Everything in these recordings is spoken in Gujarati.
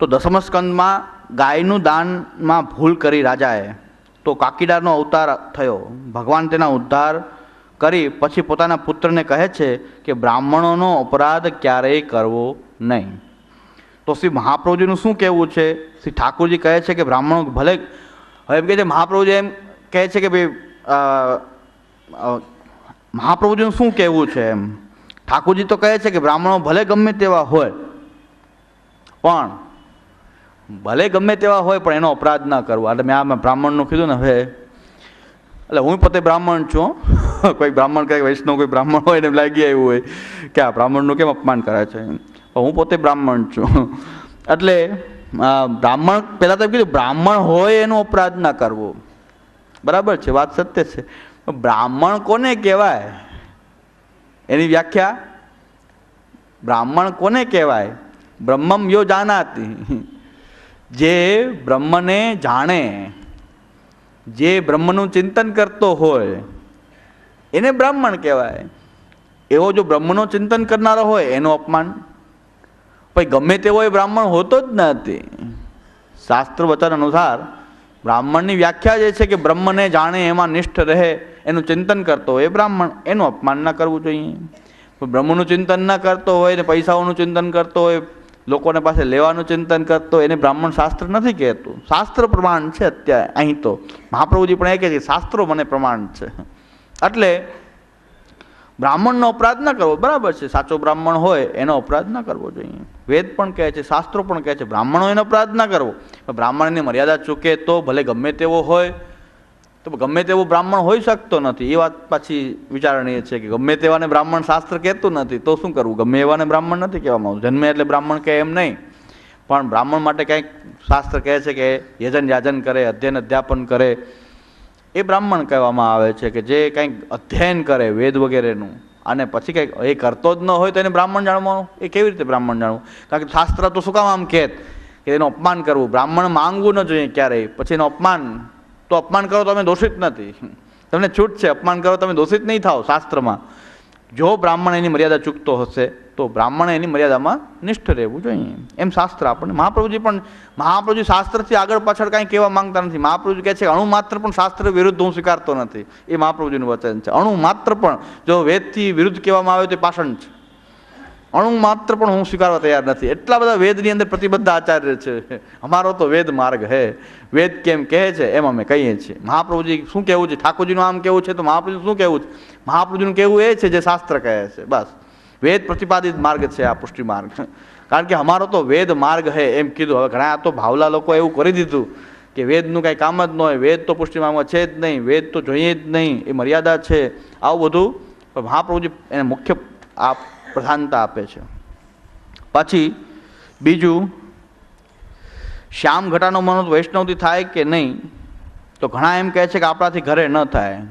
તો દસમસ્કંદમાં ગાયનું દાનમાં ભૂલ કરી રાજાએ તો કાકીડાનો અવતાર થયો. ભગવાન તેના ઉદ્ધાર કરી પછી પોતાના પુત્રને કહે છે કે બ્રાહ્મણોનો અપરાધ ક્યારેય કરવો નહીં. તો શ્રી મહાપ્રભુજીનું શું કહેવું છે? શ્રી ઠાકોરજી કહે છે કે બ્રાહ્મણો ભલે હવે એમ કહે છે, મહાપ્રભુજી એમ કહે છે કે ભાઈ મહાપ્રભુજીનું શું કહેવું છે એમ? ઠાકોરજી તો કહે છે કે બ્રાહ્મણો ભલે ગમે તેવા હોય, પણ ભલે ગમે તેવા હોય, પણ એનો અપરાધ ના કરવો. એટલે મેં આ બ્રાહ્મણનું કીધું ને, હવે. એટલે હું પોતે બ્રાહ્મણ છું. કોઈ બ્રાહ્મણ કંઈક વૈષ્ણવ કોઈ બ્રાહ્મણ હોય એમ લાગી આવ્યું હોય કે આ બ્રાહ્મણનું કેમ અપમાન કરે છે હું પોતે બ્રાહ્મણ છું. એટલે બ્રાહ્મણ, પહેલાં તો કીધું, બ્રાહ્મણ હોય એનો અપરાધ ના કરવો. બરાબર છે, વાત સત્ય છે. બ્રાહ્મણ કોને કહેવાય? એની વ્યાખ્યા? બ્રાહ્મણ કોને કહેવાય? બ્રહ્મમ યો જાનાતી. જે બ્રહ્મને જાણે, જે બ્રહ્મનું ચિંતન કરતો હોય, એને બ્રાહ્મણ કહેવાય. એવો જો બ્રહ્મનું ચિંતન કરનારો હોય, એનું અપમાન. પછી ગમે તેવો એ બ્રાહ્મણ હોતો જ નથી શાસ્ત્ર વચન અનુસાર, બ્રાહ્મણની વ્યાખ્યા જે છે કે બ્રહ્મને જાણે, એમાં નિષ્ઠ રહે, એનું ચિંતન કરતો હોય, એ બ્રાહ્મણ, એનું અપમાન ના કરવું જોઈએ. બ્રહ્મનું ચિંતન ના કરતો હોય ને પૈસાઓનું ચિંતન કરતો હોય લોકોને પાસે લેવાનું ચિંતન કરતો એને બ્રાહ્મણ શાસ્ત્ર નથી કહેતું. શાસ્ત્ર પ્રમાણ છે અત્યારે, અહીં તો. મહાપ્રભુજી પણ એ કહે છે શાસ્ત્રો મને પ્રમાણ છે. એટલે બ્રાહ્મણનો અપરાધ ન કરવો, બરાબર છે. સાચો બ્રાહ્મણ હોય, એનો અપરાધ ન કરવો જોઈએ. વેદ પણ કહે છે, શાસ્ત્રો પણ કહે છે, બ્રાહ્મણો એનો અપરાધ ન કરવો. બ્રાહ્મણની મર્યાદા ચૂકે તો ભલે ગમે તેવો હોય તો ગમે તેવો બ્રાહ્મણ હોઈ શકતો નથી. એ વાત પાછી વિચારણીય છે કે ગમે તેવાને બ્રાહ્મણ શાસ્ત્ર કહેતું નથી, તો શું કરવું? ગમે એવાને બ્રાહ્મણ નથી કહેવામાં આવતું. જન્મે એટલે બ્રાહ્મણ કહે એમ નહીં. પણ બ્રાહ્મણ માટે કંઈક શાસ્ત્ર કહે છે કે યજન યાજન કરે, અધ્યયન અધ્યાપન કરે. એ બ્રાહ્મણ કહેવામાં આવે છે કે જે કંઈક અધ્યયન કરે વેદ વગેરેનું અને પછી કંઈક એ કરતો જ ન હોય તો એને બ્રાહ્મણ જાણવાનું? એ કેવી રીતે બ્રાહ્મણ જાણવું? કારણ કે શાસ્ત્ર તો શું કામ આમ કહેત? કે એનું અપમાન કરવું. બ્રાહ્મણ માંગવું ન જોઈએ ક્યારેય. પછી એનું અપમાન તો અપમાન કરો તમે દોષિત નથી. તમને છૂટ છે, અપમાન કરો તમે દોષિત નહીં થાઓ શાસ્ત્રમાં. જો બ્રાહ્મણ એની મર્યાદા ચૂકતો હશે, તો બ્રાહ્મણે એની મર્યાદામાં નિષ્ઠ રહેવું જોઈએ. એમ શાસ્ત્ર આપણને. મહાપ્રભુજી પણ, મહાપ્રભુજી શાસ્ત્રથી આગળ પાછળ કાંઈ કહેવા માંગતા નથી. મહાપ્રભુજી કહે છે અણુ માત્ર પણ શાસ્ત્ર વિરુદ્ધ હું સ્વીકારતો નથી. એ મહાપ્રભુજીનું વચન છે. અણુ માત્ર પણ જો વેદથી વિરુદ્ધ કહેવામાં આવે તો પાષણ છે. અણુ માત્ર પણ હું સ્વીકારવા તૈયાર નથી. એટલા બધા વેદની અંદર પ્રતિબદ્ધ આચાર્ય છે. અમારો તો વેદ માર્ગ હે. વેદ કેમ કહે છે એમ અમે કહીએ છીએ. મહાપ્રભુજી શું કહેવું છે? ઠાકોરજીનું આમ કહેવું છે તો મહાપ્રભુજી શું કહેવું છે? મહાપ્રભુજીનું કહેવું એ છે જે શાસ્ત્ર કહે છે. બસ. વેદ પ્રતિપાદિત માર્ગ છે આ પુષ્ટિ માર્ગ. કારણ કે અમારો તો વેદ માર્ગ હે એમ કીધું. હવે ઘણા તો ભાવલા લોકો એવું કરી દીધું કે વેદનું કાંઈ કામ જ ન હોય. વેદ તો પુષ્ટિ માર્ગમાં છે જ નહીં. વેદ તો જોઈએ જ નહીં. એ મર્યાદા છે. આવું બધું. મહાપ્રભુજી એને મુખ્ય આ પ્રધાનતા આપે છે. પછી બીજું, શ્યામ ઘટાનો મનો વૈષ્ણવથી થાય કે નહીં, તો ઘણા એમ કહે છે કે આપણાથી ઘરે ન થાય.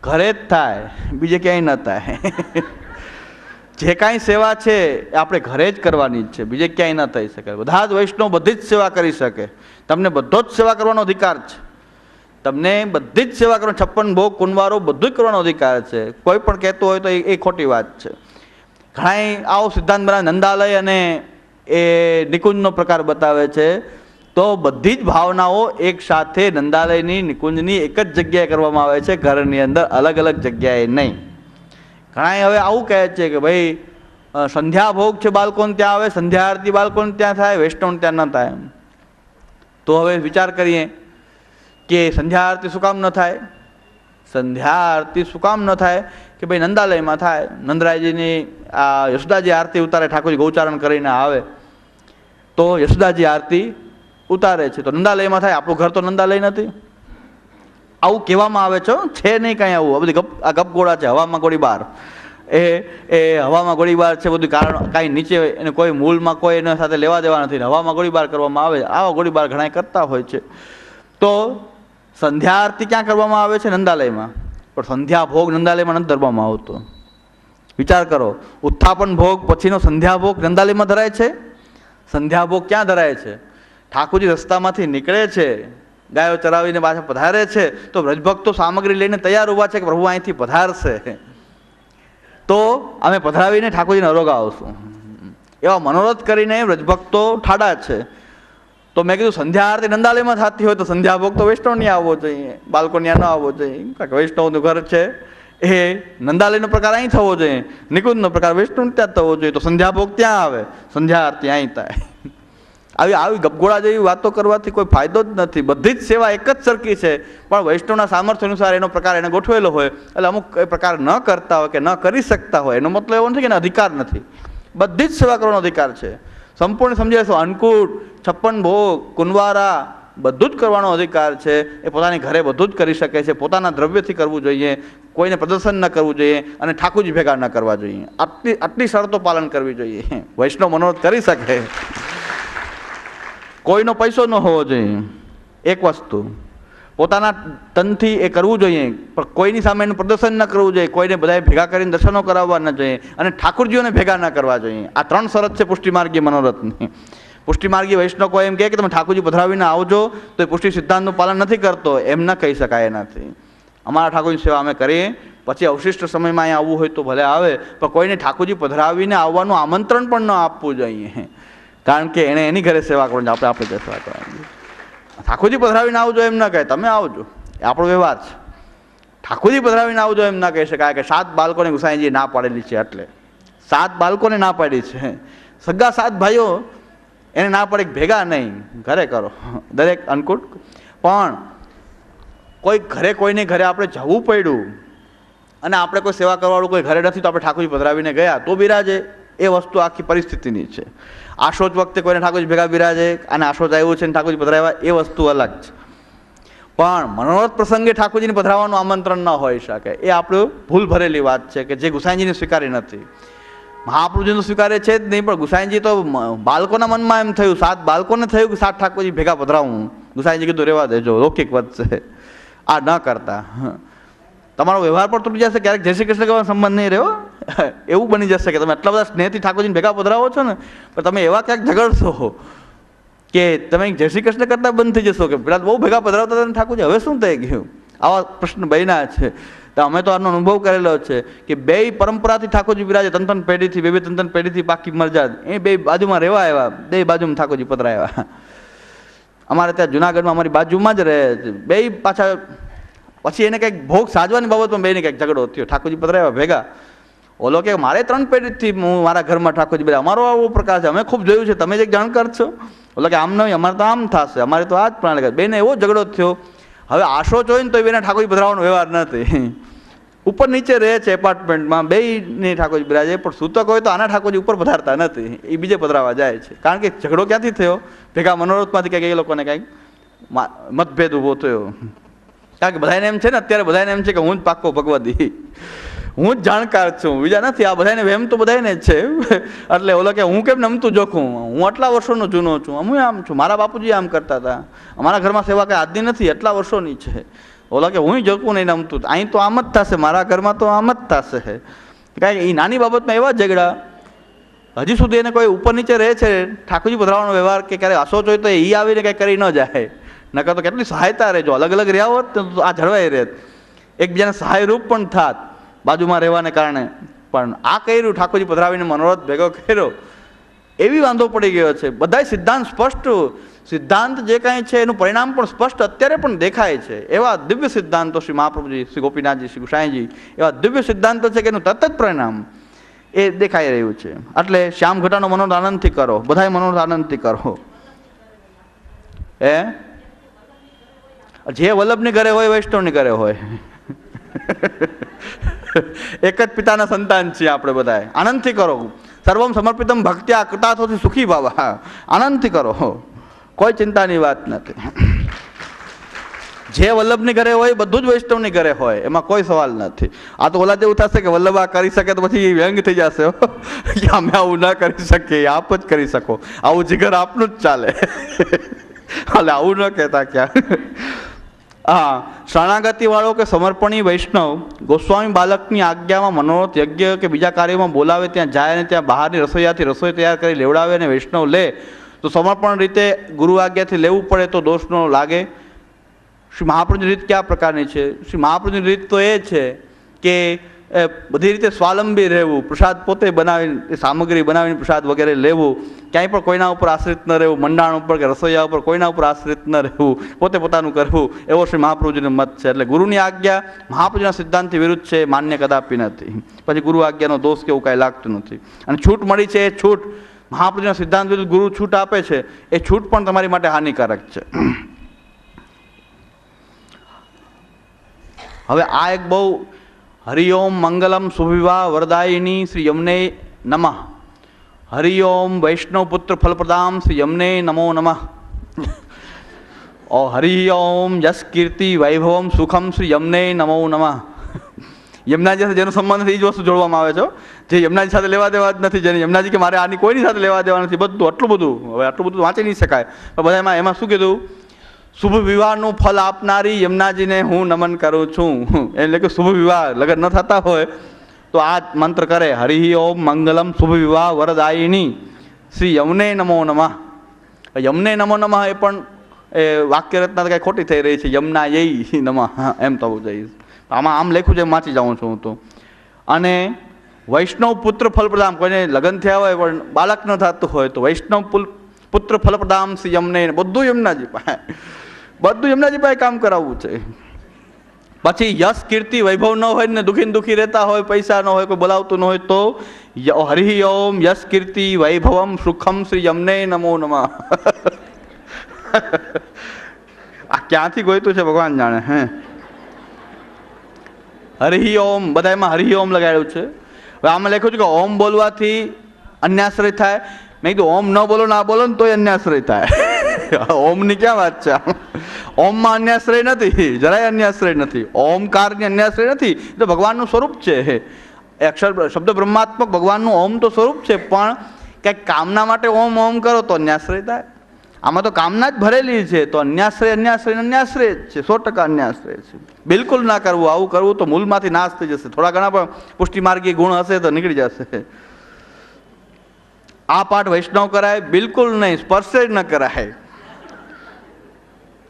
ઘરે જ થાય, બીજે ક્યાંય ન થાય. જે કાંઈ સેવા છે એ આપણે ઘરે જ કરવાની જ છે, બીજે ક્યાંય ન થઈ શકે. બધા જ વૈષ્ણવ બધી જ સેવા કરી શકે. તમને બધો જ સેવા કરવાનો અધિકાર છે. તમને બધી જ સેવા કરવાનો, છપ્પન ભોગ કુંવારો બધું જ કરવાનો અધિકાર છે. કોઈ પણ કહેતું હોય તો એ ખોટી વાત છે. ઘણાય આવો સિદ્ધાંત બનાવે નંદાલય અને એ નિકુંજનો પ્રકાર બતાવે છે. તો બધી જ ભાવનાઓ એક સાથે નંદાલયની, નિકુંજની એક જ જગ્યાએ કરવામાં આવે છે. ઘરની અંદર અલગ અલગ જગ્યાએ નહીં. ઘણાય હવે આવું કહે છે કે ભાઈ સંધ્યા ભોગ છે બાળકોને ત્યાં આવે સંધ્યા આરતી બાળકોને ત્યાં થાય વૈષ્ણવ ત્યાં ન થાય તો હવે વિચાર કરીએ કે સંધ્યા આરતી શું કામ ન થાય? સંધ્યા આરતી શું કામ ન થાય? કે ભાઈ નંદાલયમાં થાય. નંદરાયજીની આ યશોદાજી આરતી ઉતારે, ઠાકોરજી ગૌચારણ કરીને આવે, તો યશોદાજી આરતી ઉતારે છે. તો નંદાલયમાં થાય. આપણું ઘર તો નંદાલય નથી. આવું કહેવામાં આવે છે છે નહીં કાંઈ આવું. આ બધી ગપ, આ ગપગોળા છે. હવામાં ગોળીબાર એ એ હવામાં ગોળીબાર છે. બધું કારણ કાંઈ નીચે એને કોઈ મૂળમાં કોઈ એના સાથે લેવા દેવા નથી. હવામાં ગોળીબાર કરવામાં આવે. આવા ગોળીબાર ઘણા કરતા હોય છે. તો સંધ્યા આરતી ક્યાં કરવામાં આવે છે? નંદાલયમાં. પણ સંધ્યા ભોગ નંદાલયમાં નથી ધરવામાં આવતો. વિચાર કરો, ઉત્થાપન ભોગ પછીનો સંધ્યા ભોગ નંદાલયમાં ધરાય છે? સંધ્યા ભોગ ક્યાં ધરાય છે? ઠાકોરજી રસ્તામાંથી નીકળે છે, ગાયો ચરાવીને પાછા પધારે છે, તો વ્રજભક્તો સામગ્રી લઈને તૈયાર ઊભા છે કે પ્રભુ અહીંથી પધારશે? તો અમે પધરાવીને ઠાકોરજીને અરોગા આવશું. એવા મનોરથ કરીને વ્રજભક્તો ઠાડા છે. તો મેં કીધું, સંધ્યા આરતી નંદાલયમાં થતી હોય તો સંધ્યા ભોગ તો વૈષ્ણવ નહીં આવવો જોઈએ બાળકો ત્યાં ન આવવો જોઈએ. કારણ કે વૈષ્ણવનું ઘર છે, એ નંદાલયનો પ્રકાર અહીં થવો જોઈએ, નિકુંજનો પ્રકાર વૈષ્ણવ ત્યાં થવો જોઈએ, તો સંધ્યા ભોગ ત્યાં આવે, સંધ્યા આરતી અહીં થાય. આવી આવી ગપગોળા જેવી વાતો કરવાથી કોઈ ફાયદો જ નથી. બધી જ સેવા એક જ સરખી છે, પણ વૈષ્ણવના સામર્થ્ય અનુસાર એનો પ્રકાર એને ગોઠવેલો હોય, એટલે અમુક એ પ્રકાર ન કરતા હોય કે ન કરી શકતા હોય, એનો મતલબ એવો નથી કે એને અધિકાર નથી. બધી જ સેવા કરવાનો અધિકાર છે. સંપૂર્ણ સમજી લેશો અન્નકૂટ, છપ્પન ભોગ કુંવારા બધું જ કરવાનો અધિકાર છે. એ પોતાની ઘરે બધું જ કરી શકે છે. પોતાના દ્રવ્યથી કરવું જોઈએ. કોઈને પ્રદર્શન ન કરવું જોઈએ અને ઠાકોરજી ભેગા ન કરવા જોઈએ. આટલી આટલી શરતો પાલન કરવી જોઈએ. વૈષ્ણવ મનોરથ કરી શકે. કોઈનો પૈસો ન હોવો જોઈએ. એક વસ્તુ. પોતાના તનથી એ કરવું જોઈએ, પણ કોઈની સામે એનું પ્રદર્શન ન કરવું જોઈએ, કોઈને બધાએ ભેગા કરીને દર્શનો કરાવવા ન જોઈએ અને ઠાકુરજીઓને ભેગા ન કરવા જોઈએ. આ ત્રણ શરત છે પુષ્ટિમાર્ગીય મનોરથની. પુષ્ટિમાર્ગી વૈષ્ણવ કોઈ એમ કહે કે તમે ઠાકોરજી પધરાવીને આવજો, તો એ પુષ્ટિ સિદ્ધાંતનું પાલન નથી કરતો, એમ ન કહી શકાય એનાથી. અમારા ઠાકુરની સેવા અમે કરીએ, પછી અવશિષ્ટ સમયમાં અહીંયા આવવું હોય તો ભલે આવે, પણ કોઈને ઠાકોરજી પધરાવીને આવવાનું આમંત્રણ પણ ન આપવું જોઈએ. કારણ કે એણે એની ઘરે સેવા કરવાની આપણે આપણે સેવા કરવાની ઠાકોરજી પધરાવીને આવજો એમ ન કહે. તમે આવજો. એ આપણો વ્યવહાર છે. ઠાકોરજી પધરાવીને આવજો એમ ના કહી શકાય કે સાત બાળકોને ગુસાઈજી ના પાડેલી છે એટલે. સાત બાળકોને ના પાડી છે. સગા સાત ભાઈઓ એને ના પડે ભેગા નહીં. ઘરે કરો. દરેક અન્નકૂટ. પણ કોઈ ઘરે કોઈને ઘરે આપણે જવું પડ્યું અને આપણે કોઈ સેવા કરવાવાળું કોઈ ઘરે નથી, તો આપણે ઠાકોરજી પધરાવીને ગયા તો બિરાજે. એ વસ્તુ આખી પરિસ્થિતિની છે. આશોજ વખતે કોઈને ઠાકોરજી ભેગા બિરાજે અને આશોજ આવ્યું છે ને ઠાકોરજી પધરાવ્યા, એ વસ્તુ અલગ છે. પણ મનોરથ પ્રસંગે ઠાકોરજીને પધરાવવાનું આમંત્રણ ન હોઈ શકે. એ આપણું ભૂલ ભરેલી વાત છે કે જે ગુસાઈજીને સ્વીકારી નથી. મહાપ્રભુજીનું સ્વીકારે છે જ નહીં, પણ ગુસાઈજી તો બાળકોના મનમાં એમ થયું, સાત બાળકોને થયું કે સાત ઠાકોરજી ભેગા પધરાવું ગુસાઈજી કીધું રહેવા દેજો, લૌકિક વધશે આ ન કરતા. તમારો વ્યવહાર પણ તૂટી જશે, ક્યારેક જય શ્રી કૃષ્ણ કહેવાનો સંબંધ નહીં રહ્યો? એવું બની જશે કે તમે આટલા બધા સ્નેહથી ઠાકોરજીને ભેગા પધરાવો છો ને, પણ તમે એવા ક્યાંક ઝઘડશો કે તમે જય શ્રી કૃષ્ણ કરતાં બંધ થઈ જશો કે પેલા બહુ ભેગા પધરાવતા હતા ઠાકોરજી, હવે શું થઈ ગયું? આવા પ્રશ્ન બન્યા છે. તો અમે તો આનો અનુભવ કરેલો છે કે બે પરંપરાથી ઠાકોરજી બિરાજે તન પેઢીથી, બે બે તન પેઢીથી પાકી મરજાદ એ બે બાજુમાં રહેવા આવ્યા, બે બાજુમાં ઠાકોરજી પધરાવ્યા અમારે ત્યાં જુનાગઢમાં અમારી બાજુમાં જ રહે છે. બે પાછા, પછી એને કંઈક ભોગ સાજવાની બાબતમાં બેને કંઈક ઝઘડો થયો. ઠાકોરજી પધરાવ્યા ભેગા. ઓલો કે મારે ત્રણ પેઢીથી હું મારા ઘરમાં ઠાકોરજી બધા અમારો આવો પ્રકાર છે. અમે ખૂબ જોયું છે. તમે જે જાણકાર છો. ઓલો કે આમ નહીં, અમારે તો આમ થશે. અમારે તો આ જ પ્રણાલી બેને એવો ઝઘડો થયો. હવે આશો જોઈને તો બેને ઠાકોરજી પધરાવાનો વ્યવહાર નથી ઉપર નીચે રહે છે એપાર્ટમેન્ટમાં બે નહીં ઠાકોરજી બિરાજે. પણ સૂતક હોય તો આના ઠાકોરજી ઉપર પધારતા નથી. એ બીજે પધરાવા જાય છે. કારણ કે ઝઘડો ક્યાંથી થયો? ભેગા મનોરથમાંથી કંઈક એ લોકોને કંઈક મતભેદ ઊભો થયો. કારણ કે બધાને એમ છે ને, અત્યારે બધાને એમ છે કે હું જ પાક્કો ભગવદી હું જ જાણકાર છું. બીજા નથી, આ બધાને વહેમ તો બધાને જ છે. એટલે ઓલો કે, હું કેમ નમતું જોખું? હું આટલા વર્ષોનો જૂનો છું. હું આમ છું. મારા બાપુજી આમ કરતા હતા. અમારા ઘરમાં સેવા કંઈ આજની નથી એટલા વર્ષોની છે. ઓલા કે હું જોખું નહીં, નમતું અહીં તો આમ જ થશે. મારા ઘરમાં તો આમ જ થશે. કાંઈ એ નાની બાબતમાં એવા ઝઘડા. હજી સુધી એને કોઈ ઉપર નીચે રહે છે ઠાકોરજી પધરાવાનો વ્યવહાર કે ક્યારે અસોચ હોય તો એ આવીને કંઈ કરી ન જાય. નકર તો કેટલી સહાયતા રહેજો. અલગ અલગ રહ્યા હોત તો આ જળવાઈ રહેત. એકબીજાને સહાયરૂપ પણ થાત. બાજુમાં રહેવાને કારણે. પણ આ કર્યું, ઠાકોરજી પધરાવીને મનોરથ ભેગો કર્યો. એવી વાંધો પડી ગયો છે. બધાય સિદ્ધાંત સ્પષ્ટ. સિદ્ધાંત જે કાંઈ છે એનું પરિણામ પણ સ્પષ્ટ, અત્યારે પણ દેખાય છે. એવા દિવ્ય સિદ્ધાંતો શ્રી મહાપ્રભુજી, શ્રી ગોપીનાથજી, શ્રી ગુસાઈજી, એવા દિવ્ય સિદ્ધાંતો છે કે એનું તરત જ પરિણામ એ દેખાઈ રહ્યું છે. એટલે શ્યામ ઘટાનો મનોરથ આનંદથી કરો. બધાય મનોરથ આનંદથી કરો. એ જે વલ્લભની ઘરે હોય, વૈષ્ણવની ઘરે હોય. એક જ પિતાના સંતાન છીએ આપણે બધાએ. આનંદથી કરો. સર્વમ સમર્પિતમ ભક્ત્યા કૃતાથોથી સુખી ભાવા. આનંદથી કરો. કોઈ ચિંતાની વાત નથી. જે વલ્લભની ઘરે હોય, બધું જ વૈષ્ણવની ઘરે હોય. એમાં કોઈ સવાલ નથી. આ તો ઓલા જેવું થશે કે વલ્લભ આ કરી શકે તો પછી વ્યંગ થઈ જશે. અમે આવું ના કરી શકીએ. આપ જ કરી શકો. આવું જીગર આપનું જ ચાલે. હાલે આવું ન કહેતા ક્યાં. હા શરણાગતિ વાળો કે સમર્પણી વૈષ્ણવ, ગોસ્વામી બાલકની આજ્ઞામાં મનોરથ યજ્ઞ કે બીજા કાર્યમાં બોલાવે, ત્યાં જાય અને ત્યાં બહારની રસોઈયાથી રસોઈ તૈયાર કરી લેવડાવે અને વૈષ્ણવ લે, તો સમર્પણ રીતે ગુરુ આજ્ઞાથી લેવું પડે તો દોષ ન લાગે. શ્રી મહાપ્રભુની રીત કયા પ્રકારની છે? શ્રી મહાપ્રભુની રીત તો એ છે કે બધી રીતે સ્વાવલંબી રહેવું, પ્રસાદ પોતે બનાવીને, એ સામગ્રી બનાવીને પ્રસાદ વગેરે લેવું, ક્યાંય પણ કોઈના ઉપર આશ્રિત ન રહેવું, મંડાણ ઉપર કે રસોઈયા ઉપર કોઈના ઉપર આશ્રિત ન રહેવું, પોતે પોતાનું કરવું, એવો શ્રી મહાપ્રભુજીનો મત છે. એટલે ગુરુની આજ્ઞા મહાપ્રભુના સિદ્ધાંતથી વિરુદ્ધ છે, માન્ય કદાપી નથી. પછી ગુરુ આજ્ઞાનો દોષ કે એવું કાંઈ લાગતું નથી. અને છૂટ મળી છે એ છૂટ. મહાપ્રભુના સિદ્ધાંત વિરુદ્ધ ગુરુ છૂટ આપે છે, એ છૂટ પણ તમારી માટે હાનિકારક છે. હવે આ એક બહુ હરિઓમ મંગલમ સુવિવા વરદાયિની શ્રી યમને નમઃ હરિઓમ વૈષ્ણવપુત્ર ફલપ્રદામ શ્રી યમને નમો નમઃ ઓ હરિ ઓમ યશ કીર્તિ વૈભવમ સુખમ શ્રી યમને નમો નમઃ યમનાજી સાથે જેનો સંબંધ નથી એ જ વસ્તુ જોડવામાં આવે છે જે યમનાજી સાથે લેવા દેવા જ નથી જેને યમનાજી કે મારે આની કોઈની સાથે લેવા દેવા નથી બધું આટલું બધું હવે આટલું બધું વાંચી નહીં શકાય પણ બધા એમાં એમાં શું કીધું શુભ વિવાહનું ફલ આપનારી યમુનાજીને હું નમન કરું છું. એટલે કે શુભ વિવાહ, લગ્ન ન થતા હોય તો આ મંત્ર કરે, હરિ ઓમ મંગલમ શુભ વિવાહ વરદાયિની શ્રી યમને નમો નમઃ. યમને નમો નમઃ એ પણ એ વાક્ય રચના તો કાંઈ ખોટી થઈ રહી છે યમના યઈ નમઃ એમ થવું જઈશ આમાં આમ લખ્યું છે, વાંચી જાઉં છું હું તો. અને વૈષ્ણવ પુત્ર ફલપ્રદામ કોઈને લગ્ન થયા હોય પણ બાળક ન થતું હોય તો વૈષ્ણવ પુલ પુત્ર ફલપ્રદામ શ્રી યમને બધું યમુનાજી પાસે બધું યમુનાજી પાસે કામ કરાવવું છે. પછી યશ કીર્તિ વૈભવ ન હોય ને દુઃખી દુઃખી રહેતા હોય, પૈસા ન હોય, કોઈ બોલાવતું ન હોય તો હરિ ઓમ યશ કીર્તિ વૈભવમ સુખમ શ્રી યમને નમો નમઃ. આ ક્યાંથી ગોયતું છે ભગવાન જાણે, હે? હરિ ઓમ બધા એમાં હરિ ઓમ લગાડ્યું છે. હવે આમાં લખ્યું છે કે ઓમ બોલવાથી અન્યાશ્રય થાય. મેં કીધું, ઓમ ન બોલો, ના બોલો ને તોય અન્યાશ્રય થાય. ઓમની ક્યાં વાત છે? ઓમમાં અન્યાશ્રય નથી, જરાય અન્યાશ્રય નથી. ઓમકારની અન્યાશ્રય નથી. તો ભગવાનનું સ્વરૂપ છે. અક્ષર, શબ્દ બ્રહ્માત્મક ભગવાનનું ઓમ તો સ્વરૂપ છે, પણ ક્યાંક કામના માટે ઓમ ઓમ કરો તો અન્યાશ્રય થાય. આમાં તો કામના જ ભરેલી છે, તો અન્યાશ્રય અન્યાશ્રય અન્યાશ્રય જ છે. સો ટકા અન્યાશ્રય છે. બિલકુલ ના કરવું, આવું કરવું તો મૂલમાંથી નાશ થઈ જશે. થોડા ઘણા પણ પુષ્ટિમાર્ગી ગુણ હશે તો નીકળી જશે. આ પાઠ વૈષ્ણવ કરાય, બિલકુલ નહીં, સ્પર્શે જ ન કરાય.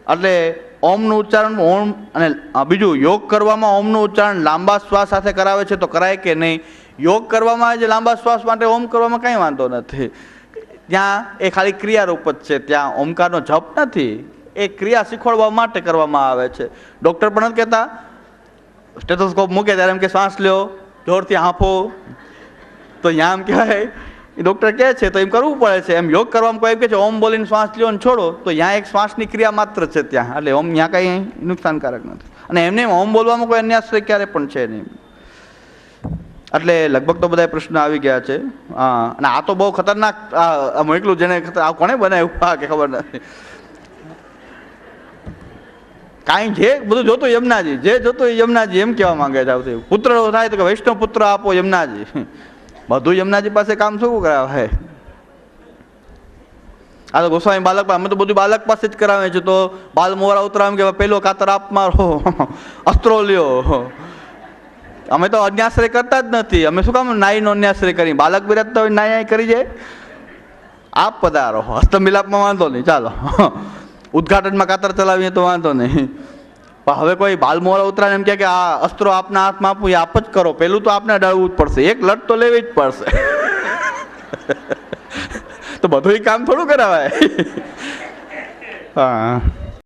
એટલે ઓમનું ઉચ્ચારણ ઓમ અને બીજું યોગ કરવામાં ઓમનું ઉચ્ચારણ લાંબા શ્વાસ સાથે કરાવે છે તો કરાય કે નહીં? યોગ કરવામાં જે લાંબા શ્વાસ માટે ઓમ કરવામાં કંઈ વાંધો નથી. ત્યાં એ ખાલી ક્રિયારૂપ જ છે, ત્યાં ઓમકારનો જપ નથી. એ ક્રિયા શીખવાડવા માટે કરવામાં આવે છે. ડૉક્ટર પણ નથી કહેતા? સ્ટેથોસ્કોપ મૂકે ત્યારે એમ કે શ્વાસ લ્યો, જોરથી હાંફો. તો યામ કહેવાય. એ ડૉક્ટર કહે છે, તો એમ કરવું પડે છે. એમ યોગ કરવામાં કોઈ એમ કહે છે, ઓમ બોલીને શ્વાસ લ્યો અને છોડો. તો ત્યાં એક શ્વાસની ક્રિયા માત્ર છે ત્યાં. એટલે ઓમ ત્યાં કાંઈ નુકસાનકારક નથી. અને એમને એમ, ઓમ બોલવામાં કોઈ અન્યાશ્રય ક્યારે પણ છે નહીં. એટલે લગભગ તો બધા પ્રશ્ન આવી ગયા છે. હા, અને આ તો બહુ ખતરનાક, આ મોકલું જેને આ કોણે બનાવ્યું? હા, કે ખબર નથી. કાંઈ જે બધું જોતું યમનાજી, જે જોતું યમનાજી એમ કહેવા માંગે છે આવતી પુત્ર થાય તો કે વૈષ્ણવ પુત્ર આપો યમુનાજી. બધું યમુનાજી પાસે કામ શું કરાવે? આ તો ગોસ્વામી બાલક અમે તો બધું બાલક પાસે જ કરાવે છે, તો બાલ મોરા ઉતરામ કે પેલો કાતર આપ મારો. અસ્ત્રો લ્યો. અમે તો અન્યાશ્રય કરતા જ નથી. અમે શું કામ નાઈનો અન્યાશ્રય કરી બાલક બિરાજતા હોય નાય કરી જાય? આપ પધારો. હસ્તમિલાપમાં વાંધો નહીં. ચાલો. ઉદઘાટનમાં કાતર ચલાવીએ તો વાંધો નહીં. પણ હવે કોઈ બાલમોરા ઉતરાને એમ કહે કે આ અસ્ત્રો આપના હાથમાં આપું, એ આપ જ કરો. પેલું તો આપને ડરવું જ પડશે. એક લટ તો લેવી જ પડશે. તો બધું કામ થોડું કરાવાય. હા.